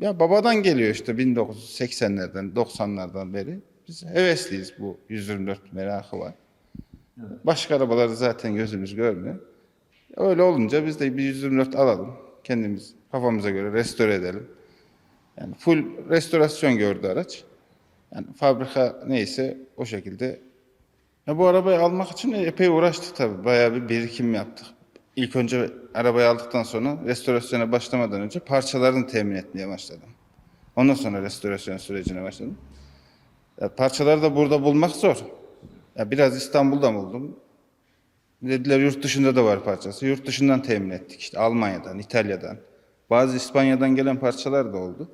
Ya babadan geliyor işte 1980'lerden 90'lardan beri. Biz hevesliyiz bu 124 merakı var. Başka arabaları zaten gözümüz görmüyor. Öyle olunca biz de bir 124 alalım. Kendimiz kafamıza göre restore edelim. Yani full restorasyon gördü araç. Yani fabrika neyse o şekilde. Ya bu arabayı almak için epey uğraştık tabii. Bayağı bir birikim yaptık. İlk önce arabayı aldıktan sonra restorasyona başlamadan önce parçalarını temin etmeye başladım. Ondan sonra restorasyon sürecine başladım. Ya parçaları da burada bulmak zor. Ya biraz İstanbul'da buldum. Dediler yurt dışında da var parçası. Yurt dışından temin ettik işte Almanya'dan, İtalya'dan. Bazı İspanya'dan gelen parçalar da oldu.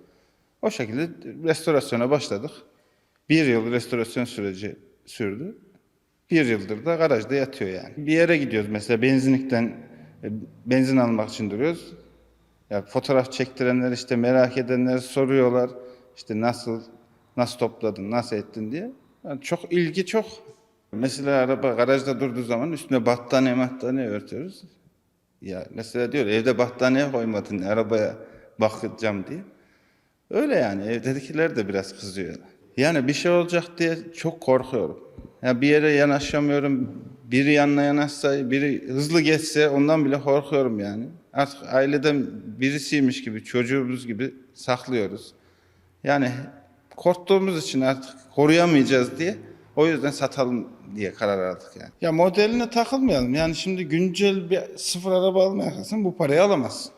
O şekilde restorasyona başladık. Bir yıl restorasyon süreci sürdü. Bir yıldır da garajda yatıyor yani. Bir yere gidiyoruz mesela benzinlikten benzin almak için duruyoruz. Ya fotoğraf çektirenler işte merak edenler soruyorlar. İşte nasıl nasıl topladın, nasıl ettin diye. Yani çok ilgi çok. Mesela araba garajda durduğu zaman üstüne battaniye battaniye örtüyoruz. Ya mesela diyor evde battaniye koymadın arabaya bakacağım diye. Öyle yani evdekiler de biraz kızıyor. Yani bir şey olacak diye çok korkuyorum. Ya bir yere yanaşamıyorum. Biri yanına yanaşsa, biri hızlı geçse ondan bile korkuyorum yani. Artık aileden birisiymiş gibi, çocuğumuz gibi saklıyoruz. Yani korktuğumuz için artık koruyamayacağız diye o yüzden satalım diye karar aldık yani. Ya modeline takılmayalım. Yani şimdi güncel bir sıfır araba almaya kalksan bu parayı alamazsın.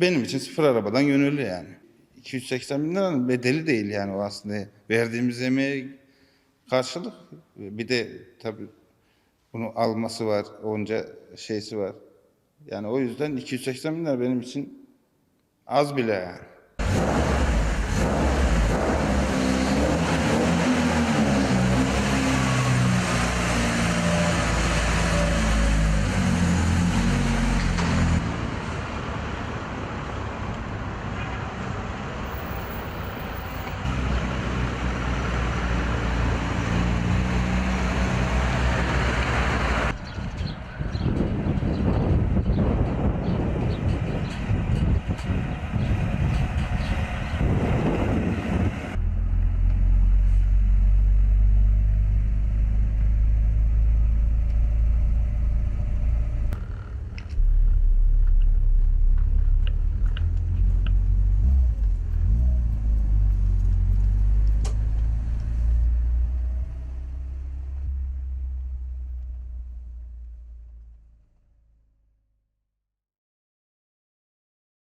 Benim için sıfır arabadan gönüllü yani. 280 bin liranın bedeli değil yani o aslında. Verdiğimiz emeğe karşılık. Bir de tabii bunu alması var, onca şeysi var. Yani o yüzden 280 bin lira benim için az bile yani.